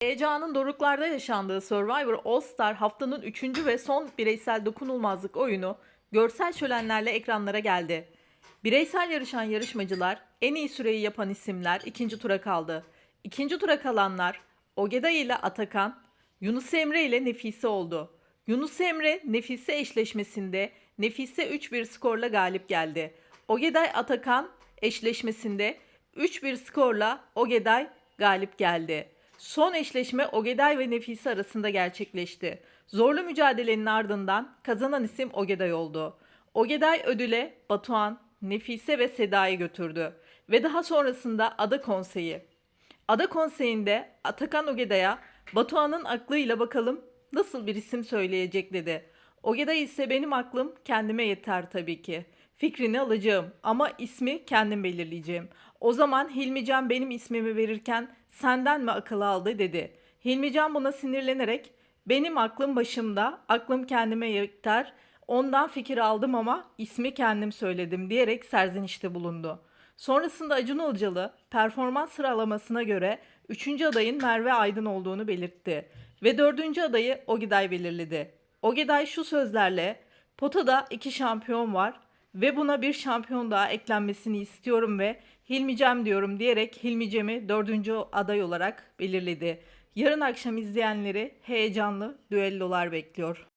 Heyecanın doruklarda yaşandığı Survivor All Star haftanın 3. ve son bireysel dokunulmazlık oyunu görsel şölenlerle ekranlara geldi. Bireysel yarışan yarışmacılar, en iyi süreyi yapan isimler ikinci tura kaldı. İkinci tura kalanlar Ogeday ile Atakan, Yunus Emre ile Nefise oldu. Yunus Emre Nefise eşleşmesinde Nefise 3-1 skorla galip geldi. Ogeday Atakan eşleşmesinde 3-1 skorla Ogeday galip geldi. Son eşleşme Ogeday ve Nefise arasında gerçekleşti. Zorlu mücadelenin ardından kazanan isim Ogeday oldu. Ogeday ödüle Batuhan, Nefise ve Seda'yı götürdü ve daha sonrasında Ada Konseyi. Ada Konseyi'nde Atakan Ogeday'a Batuhan'ın aklıyla bakalım nasıl bir isim söyleyecek dedi. Ogeday ise benim aklım kendime yeter tabii ki. Fikrini alacağım ama ismi kendim belirleyeceğim. O zaman Hilmican benim ismimi verirken senden mi akıl aldı dedi. Hilmican buna sinirlenerek benim aklım başımda, aklım kendime yeter. Ondan fikir aldım ama ismi kendim söyledim diyerek serzenişte bulundu. Sonrasında Acun Ilıcalı performans sıralamasına göre 3. adayın Merve Aydın olduğunu belirtti ve 4. adayı Ogiday belirledi. Ogiday şu sözlerle potada iki şampiyon var ve buna bir şampiyon daha eklenmesini istiyorum ve Hilmicem diyorum diyerek Hilmicem'i 4. aday olarak belirledi. Yarın akşam izleyenleri heyecanlı düellolar bekliyor.